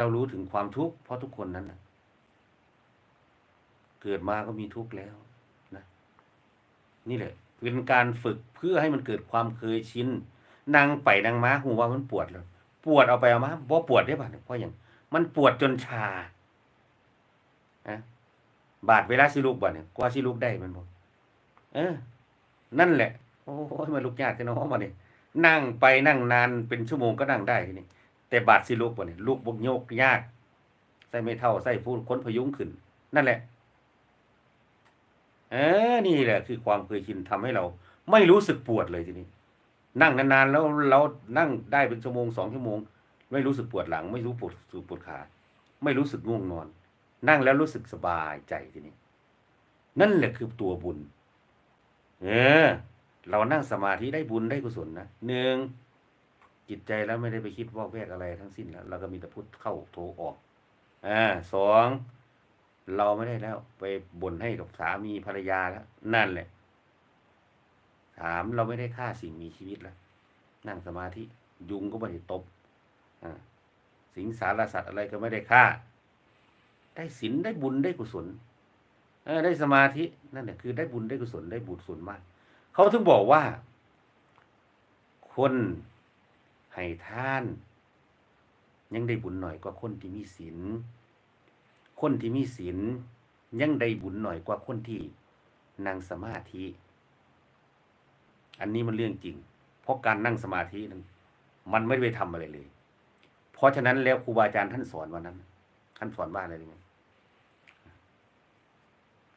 เรารู้ถึงความทุกข์เพราะทุกคนนั้นนะเกิดมาก็มีทุกข์แล้วนะนี่แหละเป็นการฝึกเพื่อให้มันเกิดความเคยชินนั่งไปนั่งมาหูว่ามันปวดแล้วปวดเอาไปเอามาบ่ปวดได้ป่ะเพราะอย่างมันปวดจนชาอะบาดเวลาสิลูกบ่เนี่ยกว่าสิลูกได้มันบ่เออ นั่นแหละ โอ้ยมันลุกยากจังเนาะมาเนี่ยนั่งไปนั่งนานเป็นชั่วโมงก็นั่งได้ทีนี้ แต่บาดสิลูกบ่เนี่ยลูกบกโยกยาก ใส่ไม่เท่าใส่พูดค้นพยุงขึ้น นั่นแหละ เออ นี่แหละ คือความเคยชินทำให้เรา ไม่รู้สึกปวดเลยทีนี้ นั่งนานๆแล้วเรานั่งได้เป็นชั่วโมงสองชั่วโมง ไม่รู้สึกปวดหลัง ไม่รู้ปวดสูปวดขา ไม่รู้สึกง่วงนอน นั่งแล้วรู้สึกสบายใจทีนี้ นั่นแหละคือตัวบุญ เออ เรานั่งสมาธิได้บุญได้กุศลนะหนึ่ง จิตใจแล้วไม่ได้ไปคิดวอกแวกอะไรทั้งสิ้นแล้วเราก็มีแต่พุทเข้าโทออกอ่าสองเราไม่ได้แล้ว ไปบ่นให้กับสามีภรรยาแล้ว นั่นแหละสามเราไม่ได้ฆ่าสิ่งมีชีวิตแล้ว นั่งสมาธิยุงก็ไม่ได้ตบอ่าสิงสารสัตว์อะไรก็ไม่ได้ฆ่า ได้ศีลได้บุญได้กุศลเออได้สมาธินั่นแหละคือได้บุญได้กุศลได้บุญส่วนมาก เขาถึงบอกว่า คน ให้ทาน ยังได้บุญหน่อยกว่าคนที่มีศีลคนที่มีศีลยังได้บุญหน่อยกว่าคนที่นั่งสมาธิ อันนี้มันเรื่องจริง เพราะการนั่งสมาธินั้นมันไม่ได้ไปทำอะไรเลย เพราะฉะนั้นแล้วครูบาอาจารย์ท่านสอนวันนั้น ท่านสอนว่าอะไรรู้ไหม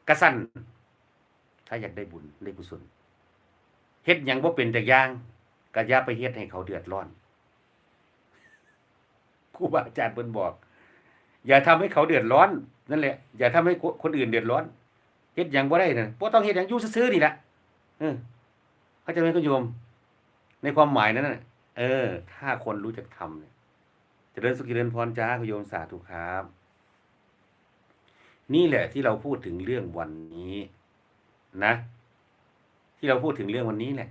กระสั้นถ้าอยากได้บุญได้กุศลเฮ็ดยังว่าเป็นแต่ย่างก็อย่าไปเฮ็ดให้เขาเดือดร้อน ครูบาอาจารย์เพิ่นบอก อย่าทำให้เขาเดือดร้อนนั่นแหละ อย่าทำให้คนอื่นเดือดร้อนเฮ็ดหยังบ่ได้น่ะบ่ต้องเฮ็ดหยังอยู่ซื่อๆนี่แหละเออเข้าใจไหมคุณโยม ในความหมายนั้นน่ะเออ ถ้าคนรู้จักทำเนี่ยเจริญสุขเจริญพรจ้าคุณโยมสาธุครับ นี่แหละที่เราพูดถึงเรื่องวันนี้นะ ที่เราพูดถึงเรื่องวันนี้แหละ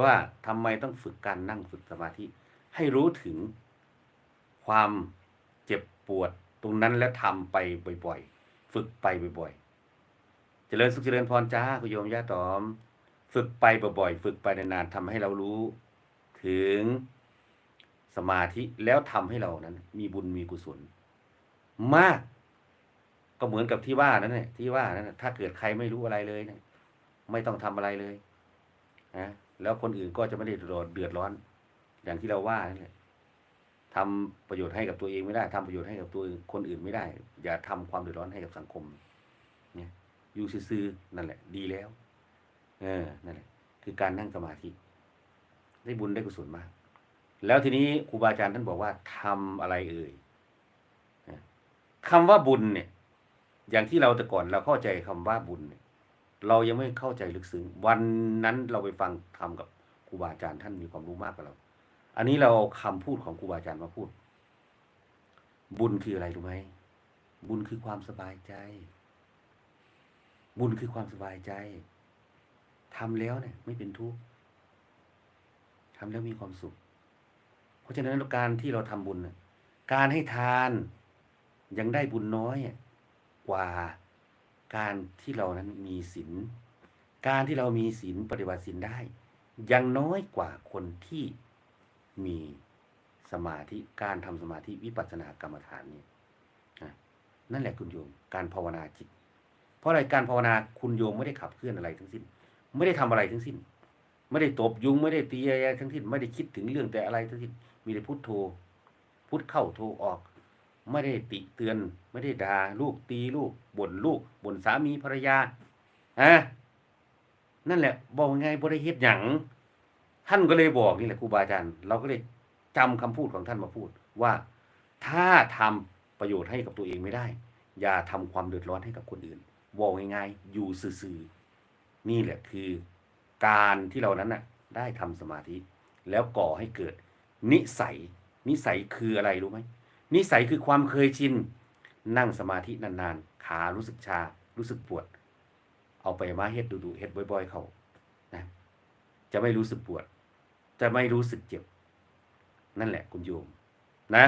ว่าทำไมต้องฝึกการนั่งฝึกสมาธิให้รู้ถึง ความเจ็บปวดตรงนั้นแล้วทำไปบ่อย ๆ ฝึกไปบ่อยๆ เจริญสุขเจริญพรจ้าคุณโยมย่าตอม ฝึกไปบ่อยๆ ฝึกไปนานๆทำให้เรารู้ ถึงสมาธิแล้วทำให้เรานั้น มีบุญมีกุศล มาก ก็เหมือนกับที่ว่านั่นแหละที่ว่านั่นถ้าเกิดใครไม่รู้อะไรเลยเนี่ยไม่ต้องทำอะไรเลยนะแล้วคนอื่นก็จะไม่ได้เดือดร้อน อย่างที่เราว่านั่นแหละ ทำประโยชน์ให้กับตัวเองไม่ได้ทำประโยชน์ให้กับตัวคนอื่นไม่ได้ อย่าทำความเดือดร้อนให้กับสังคมเนี่ยอยู่ซื่อๆนั่นแหละ ดีแล้ว เออนั่นแหละ คือการนั่งสมาธิ ได้บุญได้กุศลมาก แล้วทีนี้ครูบาอาจารย์ท่านบอกว่าทำอะไรเอ่ยนะคำว่าบุญเนี่ย อย่างที่เราแต่ก่อนเราเข้าใจคำว่าบุญเนี่ยเรายังไม่เข้าใจลึกซึ้งวันนั้นเราไปฟังทำกับครูบาอาจารย์ท่านมีความรู้มากกว่าเรา อันนี้เราเอาคำพูดของครูบาอาจารย์มาพูด บุญคืออะไรรู้ไหมบุญคือความสบายใจ บุญคือความสบายใจทำแล้วเนี่ย ไม่เป็นทุกข์ทำแล้วมีความสุข เพราะฉะนั้นการที่เราทำบุญการให้ทานยังได้บุญน้อยกว่าการที่เรานั้นมีศีลการที่เรามีศีลปฏิบัติศีลได้ ยังน้อยกว่าคนที่ มีสมาธิการทำสมาธิวิปัสสนากรรมฐานนี่อะนั่นแหละคุณโยม การภาวนาจิต เพราะอะไรการภาวนาคุณโยมไม่ได้ขับเคลื่อนอะไรทั้งสิ้น ไม่ได้ทำอะไรทั้งสิ้น ไม่ได้ตบยุงไม่ได้ตีอะไรทั้งสิ้น ไม่ได้คิดถึงเรื่องแต่อะไรทั้งสิ้น มีแต่พุทโธพุทเข้าโธออก ไม่ได้ติเตือน ไม่ได้ด่าลูกตีลูกบ่นลูกบ่นสามีภรรยาอะนั่นแหละบอกไงบริเฮ็ดหยัง ท่านก็เลยบอกนี่แหละครูบาอาจารย์ เราก็เลยจำคำพูดของท่านมาพูดว่าถ้าทำประโยชน์ให้กับตัวเองไม่ได้ อย่าทำความเดือดร้อนให้กับคนอื่นบอกง่ายๆอยู่ซื่อๆนี่แหละคือการที่เรานั้นน่ะได้ทำสมาธิ แล้วก่อให้เกิด นิสัย นิสัยคืออะไรรู้ไหมนิสัยคือความเคยชินนั่งสมาธินานๆ ขารู้สึกชา รู้สึกปวด เอาไปมาเฮ็ดดูๆเฮ็ดบ่อย ๆ เขานะจะไม่รู้สึกปวด จะไม่รู้สึกเจ็บ นั่นแหละคุณโยม นะ